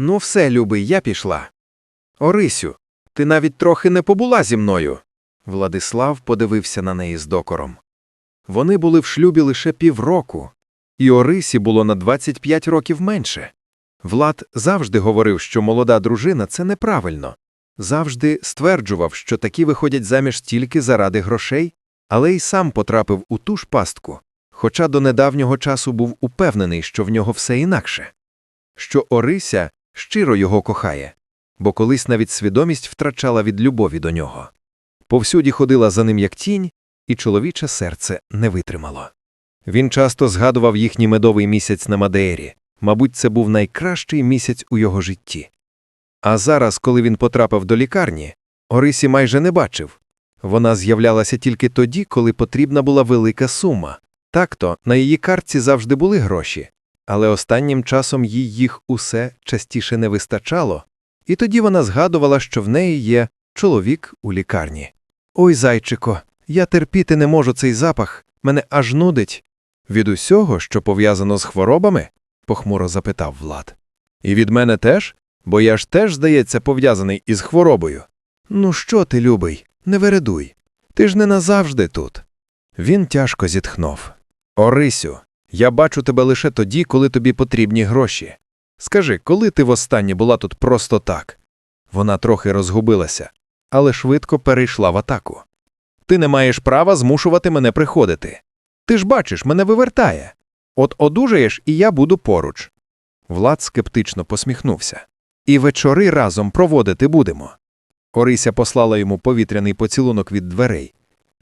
Ну, все, любий, я пішла. Орисю, ти навіть трохи не побула зі мною. Владислав подивився на неї з докором. Вони були в шлюбі лише півроку, і Орисі було на 25 років менше. Влад завжди говорив, що молода дружина це неправильно. Завжди стверджував, що такі виходять заміж тільки заради грошей, але й сам потрапив у ту ж пастку, хоча до недавнього часу був упевнений, що в нього все інакше, що Орися щиро його кохає, бо колись навіть свідомість втрачала від любові до нього. Повсюді ходила за ним як тінь, і чоловіче серце не витримало. Він часто згадував їхній медовий місяць на Мадеєрі. Мабуть, це був найкращий місяць у його житті. А зараз, коли він потрапив до лікарні, Орисі майже не бачив. Вона з'являлася тільки тоді, коли потрібна була велика сума. Так-то на її картці завжди були гроші, але останнім часом їй їх усе частіше не вистачало, і тоді вона згадувала, що в неї є чоловік у лікарні. Ой, зайчико, я терпіти не можу цей запах, мене аж нудить. Від усього, що пов'язано з хворобами? похмуро запитав Влад. І від мене теж? Бо я ж теж, здається, пов'язаний із хворобою. Ну що ти, любий, не вередуй. Ти ж не назавжди тут. Він тяжко зітхнув. Орисю, я бачу тебе лише тоді, коли тобі потрібні гроші. Скажи, коли ти востаннє була тут просто так? Вона трохи розгубилася, але швидко перейшла в атаку. Ти не маєш права змушувати мене приходити. Ти ж бачиш, мене вивертає. От одужаєш, і я буду поруч. Влад скептично посміхнувся. І вечори разом проводити будемо. Орися послала йому повітряний поцілунок від дверей.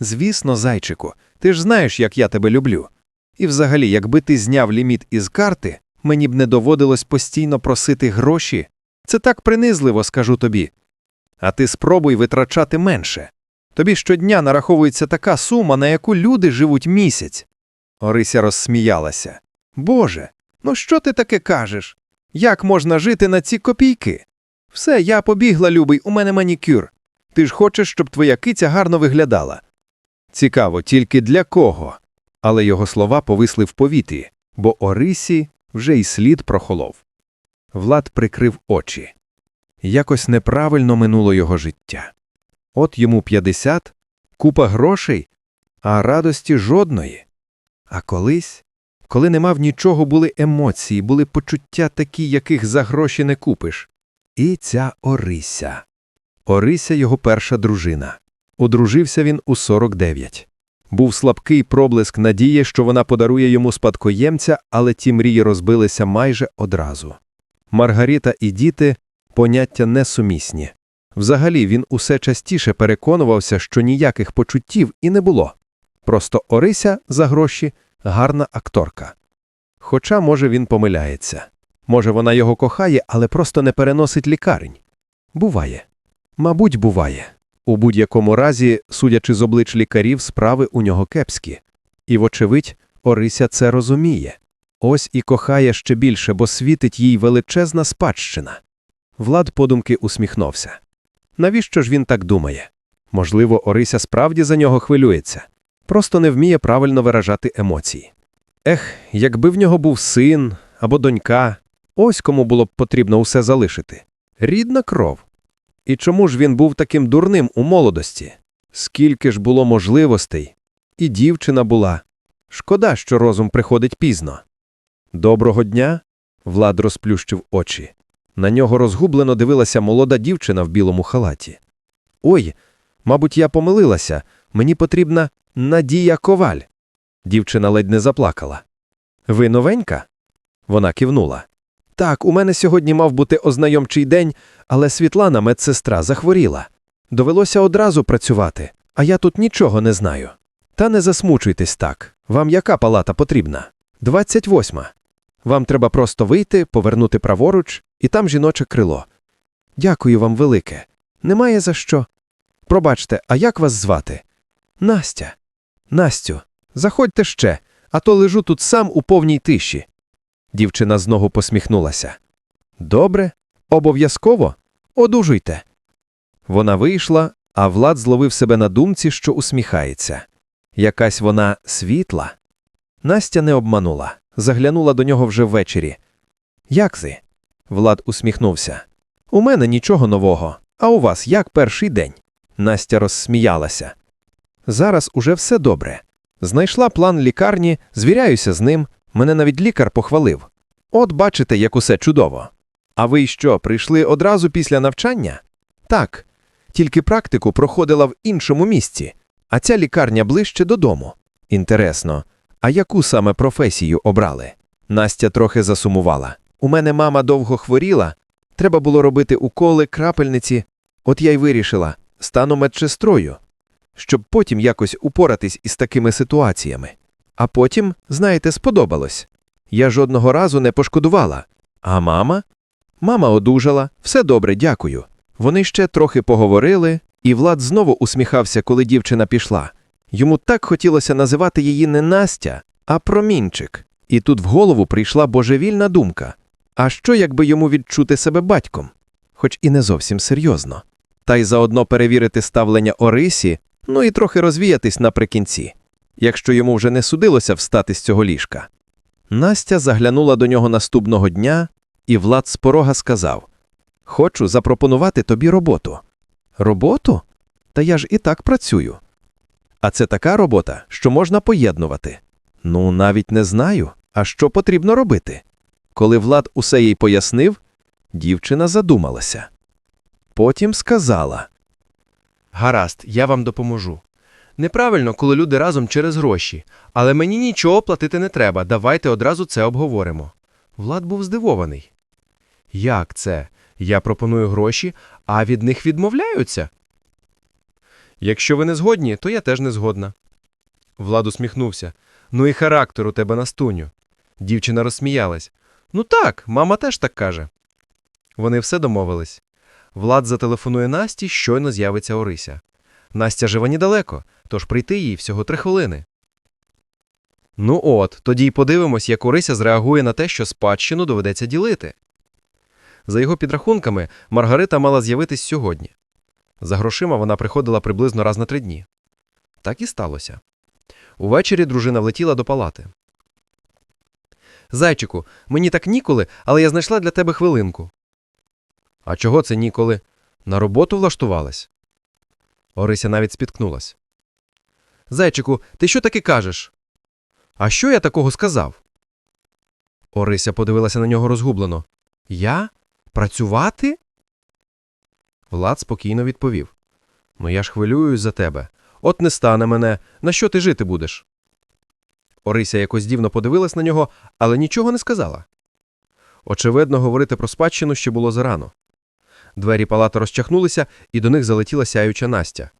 Звісно, зайчику, ти ж знаєш, як я тебе люблю. І взагалі, якби ти зняв ліміт із карти, мені б не доводилось постійно просити гроші. Це так принизливо, скажу тобі. А ти спробуй витрачати менше. Тобі щодня нараховується така сума, на яку люди живуть місяць. Орися розсміялася. Боже, ну що ти таке кажеш? Як можна жити на ці копійки? Все, я побігла, любий, у мене манікюр. Ти ж хочеш, щоб твоя киця гарно виглядала. Цікаво, тільки для кого? Але його слова повисли в повітрі, бо Орисі вже й слід прохолов. Влад прикрив очі. Якось неправильно минуло його життя. От йому 50, купа грошей, а радості жодної. А колись, коли не мав нічого, були емоції, були почуття такі, яких за гроші не купиш. І ця Орися. Орися його перша дружина. Одружився він у 49. Був слабкий проблиск надії, що вона подарує йому спадкоємця, але ті мрії розбилися майже одразу. Маргарита і діти поняття несумісні. Взагалі він усе частіше переконувався, що ніяких почуттів і не було. Просто Орися за гроші гарна акторка. Хоча, може, він помиляється. Може, вона його кохає, але просто не переносить лікарень. Буває. Мабуть, буває. У будь-якому разі, судячи з облич лікарів, справи у нього кепські. І, вочевидь, Орися це розуміє. Ось і кохає ще більше, бо світить їй величезна спадщина. Влад подумки усміхнувся. Навіщо ж він так думає? Можливо, Орися справді за нього хвилюється, просто не вміє правильно виражати емоції. Ех, якби в нього був син або донька, ось кому було б потрібно усе залишити. Рідна кров. І чому ж він був таким дурним у молодості? Скільки ж було можливостей? І дівчина була. Шкода, що розум приходить пізно. Доброго дня. Влад розплющив очі. На нього розгублено дивилася молода дівчина в білому халаті. Ой, мабуть, я помилилася. Мені потрібна Надія Коваль. Дівчина ледь не заплакала. Ви новенька? Вона кивнула. Так, у мене сьогодні мав бути ознайомчий день, але Світлана, медсестра, захворіла. Довелося одразу працювати, а я тут нічого не знаю. Та не засмучуйтесь так. Вам яка палата потрібна? Двадцять восьма. Вам треба просто вийти, повернути праворуч, і там жіноче крило. Дякую вам велике. Немає за що. Пробачте, а як вас звати? Настя. Настю, заходьте ще, а то лежу тут сам у повній тиші. Дівчина знову посміхнулася. Добре, обов'язково одужуйте. Вона вийшла, а Влад зловив себе на думці, що усміхається. Якась вона світла. Настя не обманула, заглянула до нього вже ввечері. Як ти? Влад усміхнувся. У мене нічого нового. А у вас як перший день? Настя розсміялася. Зараз уже все добре. Знайшла план лікарні, звіряюся з ним. Мене навіть лікар похвалив. От бачите, як усе чудово. А ви що, прийшли одразу після навчання? Так. Тільки практику проходила в іншому місці, а ця лікарня ближче додому. Інтересно, а яку саме професію обрали? Настя трохи засумувала. У мене мама довго хворіла, треба було робити уколи, крапельниці. От я й вирішила, стану медсестрою, щоб потім якось упоратись із такими ситуаціями. А потім, знаєте, сподобалось. Я жодного разу не пошкодувала. А мама? Мама одужала, все добре, дякую. Вони ще трохи поговорили, і Влад знову усміхався, коли дівчина пішла. Йому так хотілося називати її не Настя, а промінчик. І тут в голову прийшла божевільна думка. А що, якби йому відчути себе батьком? Хоч і не зовсім серйозно. Та й заодно перевірити ставлення Орисі, ну і трохи розвіятись наприкінці, якщо йому вже не судилося встати з цього ліжка. Настя заглянула до нього наступного дня, і Влад з порога сказав: Хочу запропонувати тобі роботу. Роботу? Та я ж і так працюю. А це така робота, що можна поєднувати. Ну, навіть не знаю, а що потрібно робити. Коли Влад усе їй пояснив, дівчина задумалася. Потім сказала: Гаразд, я вам допоможу. Неправильно, коли люди разом через гроші, але мені нічого платити не треба, давайте одразу це обговоримо. Влад був здивований. Як це? Я пропоную гроші, а від них відмовляються? Якщо ви не згодні, то я теж не згодна. Влад усміхнувся. Ну і характер у тебе настуню. Дівчина розсміялась. Ну так, мама теж так каже. Вони все домовились. Влад зателефонує Насті, щойно з'явиться Орися. Настя живе недалеко, тож прийти їй всього три хвилини. Ну от, тоді й подивимось, як Орися зреагує на те, що спадщину доведеться ділити. За його підрахунками, Маргарита мала з'явитись сьогодні. За грошима вона приходила приблизно раз на три дні. Так і сталося. Увечері дружина влетіла до палати. Зайчику, мені так ніколи, але я знайшла для тебе хвилинку. А чого це ніколи? На роботу влаштувалась? Орися навіть спіткнулась. Зайчику, ти що таки кажеш? А що я такого сказав? Орися подивилася на нього розгублено. Я? Працювати? Влад спокійно відповів. Ну я ж хвилююсь за тебе. От не стане мене. На що ти жити будеш? Орися якось дивно подивилась на нього, але нічого не сказала. Очевидно, говорити про спадщину ще було зарано. Двері палати розчахнулися, і до них залетіла сяюча Настя.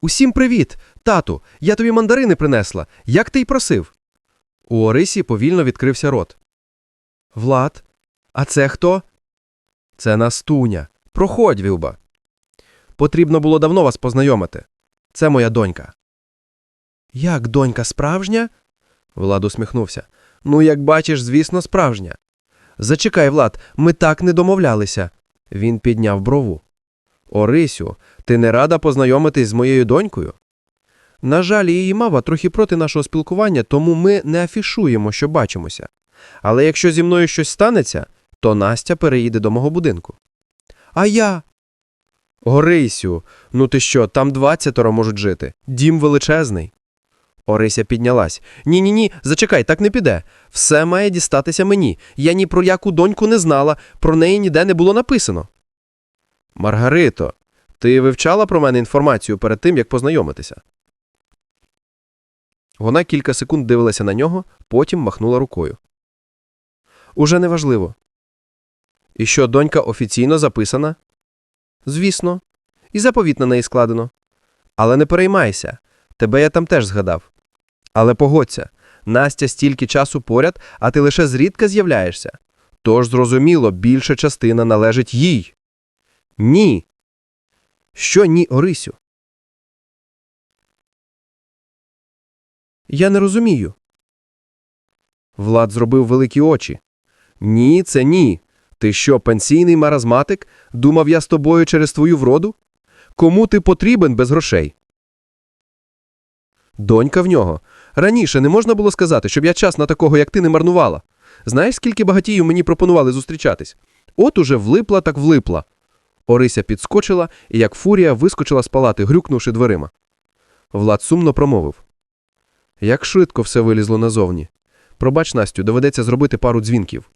Усім привіт! Тату, я тобі мандарини принесла, як ти й просив. У Орисі повільно відкрився рот. Влад, а це хто? Це Настуня. Проходь, Вілба. Потрібно було давно вас познайомити. Це моя донька. Як донька справжня? Влад усміхнувся. Ну, як бачиш, звісно, справжня. Зачекай, Влад, ми так не домовлялися. Він підняв брову. Орисю, ти не рада познайомитись з моєю донькою? На жаль, її мама трохи проти нашого спілкування, тому ми не афішуємо, що бачимося. Але якщо зі мною щось станеться, то Настя переїде до мого будинку. А я. Орисю, ну ти що, там двадцятеро можуть жити. Дім величезний. Орися піднялась. Ні, ні, ні, зачекай, так не піде. Все має дістатися мені. Я ні про яку доньку не знала, про неї ніде не було написано. Маргарито, ти вивчала про мене інформацію перед тим, як познайомитися? Вона кілька секунд дивилася на нього, потім махнула рукою. Уже неважливо. І що донька офіційно записана? Звісно, і заповіт на неї складено. Але не переймайся, тебе я там теж згадав. Але погодься, Настя стільки часу поряд, а ти лише зрідка з'являєшся. Тож, зрозуміло, більша частина належить їй. Ні. Що ні, Орисю? Я не розумію. Влад зробив великі очі. Ні, це ні. Ти що, пенсійний маразматик? Думав я з тобою через твою вроду? Кому ти потрібен без грошей? Донька в нього. Раніше не можна було сказати, щоб я час на такого, як ти, не марнувала. Знаєш, скільки багатіїв мені пропонували зустрічатись? От уже влипла так влипла. Орися підскочила і, як фурія, вискочила з палати, грюкнувши дверима. Влад сумно промовив. Як швидко все вилізло назовні. Пробач, Настю, доведеться зробити пару дзвінків.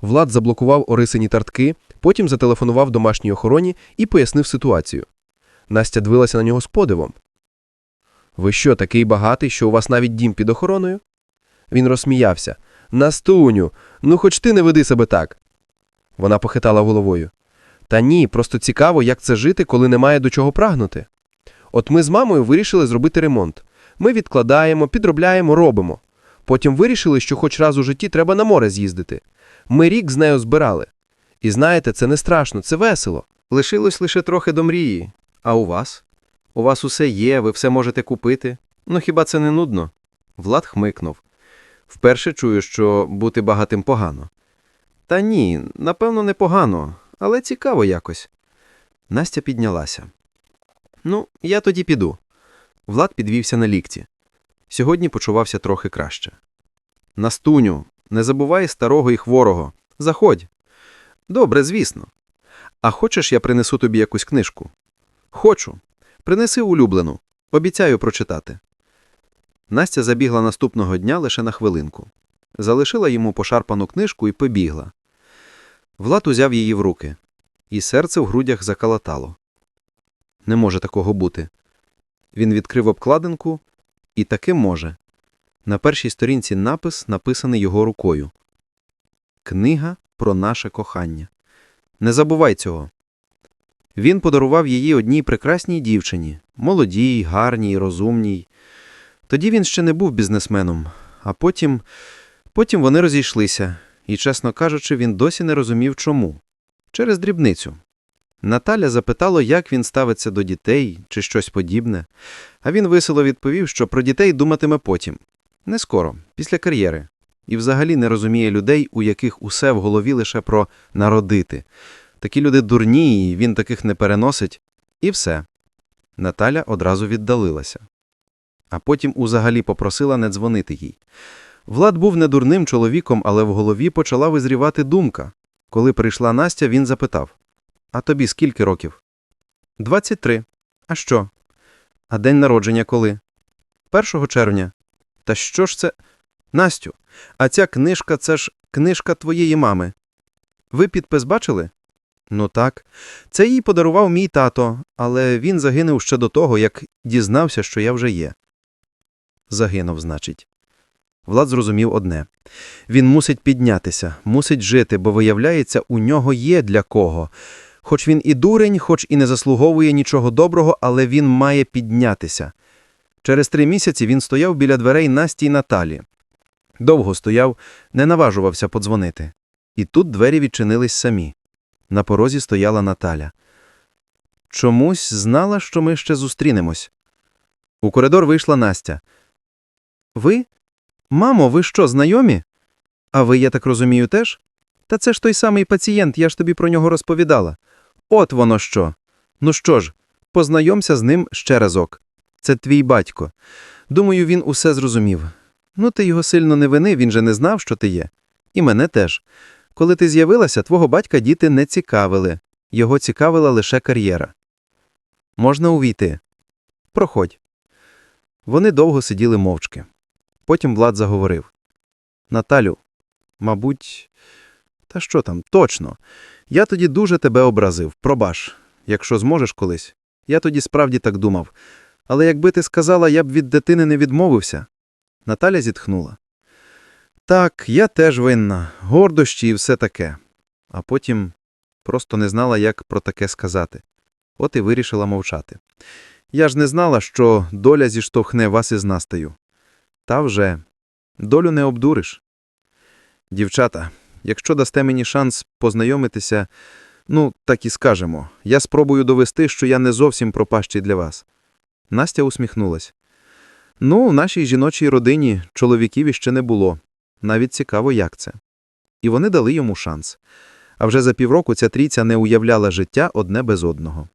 Влад заблокував Орисині тартки, потім зателефонував домашній охороні і пояснив ситуацію. Настя дивилася на нього з подивом. Ви що, такий багатий, що у вас навіть дім під охороною? Він розсміявся. Настуню, ну хоч ти не веди себе так. Вона похитала головою. Та ні, просто цікаво, як це жити, коли немає до чого прагнути. От ми з мамою вирішили зробити ремонт. Ми відкладаємо, підробляємо, робимо. Потім вирішили, що хоч раз у житті треба на море з'їздити. Ми рік з нею збирали. І знаєте, це не страшно, це весело. Лишилось лише трохи до мрії. А у вас? У вас усе є, ви все можете купити. Ну хіба це не нудно? Влад хмикнув. Вперше чую, що бути багатим погано. Та ні, напевно, не погано, але цікаво якось. Настя піднялася. Ну, я тоді піду. Влад підвівся на лікті. Сьогодні почувався трохи краще. Настуню, не забувай старого і хворого. Заходь. Добре, звісно. А хочеш, я принесу тобі якусь книжку? Хочу. Принеси улюблену. Обіцяю прочитати. Настя забігла наступного дня лише на хвилинку. Залишила йому пошарпану книжку і побігла. Влад узяв її в руки, і серце в грудях закалатало. Не може такого бути. Він відкрив обкладинку, і таки може. На першій сторінці напис, написаний його рукою. Книга про наше кохання. Не забувай цього. Він подарував її одній прекрасній дівчині, молодій, гарній, розумній. Тоді він ще не був бізнесменом, а потім, потім вони розійшлися, і, чесно кажучи, він досі не розумів чому. Через дрібницю. Наталя запитала, як він ставиться до дітей чи щось подібне, а він весело відповів, що про дітей думатиме потім. Не скоро, після кар'єри. І взагалі не розуміє людей, у яких усе в голові лише про народити. Такі люди дурні, і він таких не переносить. І все. Наталя одразу віддалилася. А потім узагалі попросила не дзвонити їй. Влад був не дурним чоловіком, але в голові почала визрівати думка. Коли прийшла Настя, він запитав: А тобі скільки років? Двадцять три. А що? А день народження коли? Першого червня. Та що ж це? Настю, а ця книжка це ж книжка твоєї мами. Ви підпис бачили? Ну так. Це їй подарував мій тато, але він загинув ще до того, як дізнався, що я вже є. Загинув, значить. Влад зрозумів одне. Він мусить піднятися, мусить жити, бо, виявляється, у нього є для кого. Хоч він і дурень, хоч і не заслуговує нічого доброго, але він має піднятися. Через три місяці він стояв біля дверей Насті й Наталі. Довго стояв, не наважувався подзвонити. І тут двері відчинились самі. На порозі стояла Наталя. Чомусь знала, що ми ще зустрінемось. У коридор вийшла Настя. Ви? Мамо, ви що, знайомі? А ви, я так розумію, теж? Та це ж той самий пацієнт, я ж тобі про нього розповідала. От воно що. Ну що ж, познайомся з ним ще разок. Це твій батько. Думаю, він усе зрозумів. Ну, ти його сильно не вини, він же не знав, що ти є. І мене теж. Коли ти з'явилася, твого батька діти не цікавили. Його цікавила лише кар'єра. Можна увійти. Проходь. Вони довго сиділи мовчки. Потім Влад заговорив. Наталю, мабуть, та що там, точно. Я тоді дуже тебе образив, пробач, якщо зможеш колись. Я тоді справді так думав. Але якби ти сказала, я б від дитини не відмовився. Наталя зітхнула. Так, я теж винна, гордощі і все таке. А потім просто не знала, як про таке сказати. От і вирішила мовчати. Я ж не знала, що доля зіштовхне вас із Настею. Та вже долю не обдуриш. Дівчата, якщо дасте мені шанс познайомитися, ну, так і скажемо, я спробую довести, що я не зовсім пропащий для вас. Настя усміхнулась. Ну, в нашій жіночій родині чоловіків іще не було. Навіть цікаво, як це. І вони дали йому шанс. А вже за півроку ця трійця не уявляла життя одне без одного.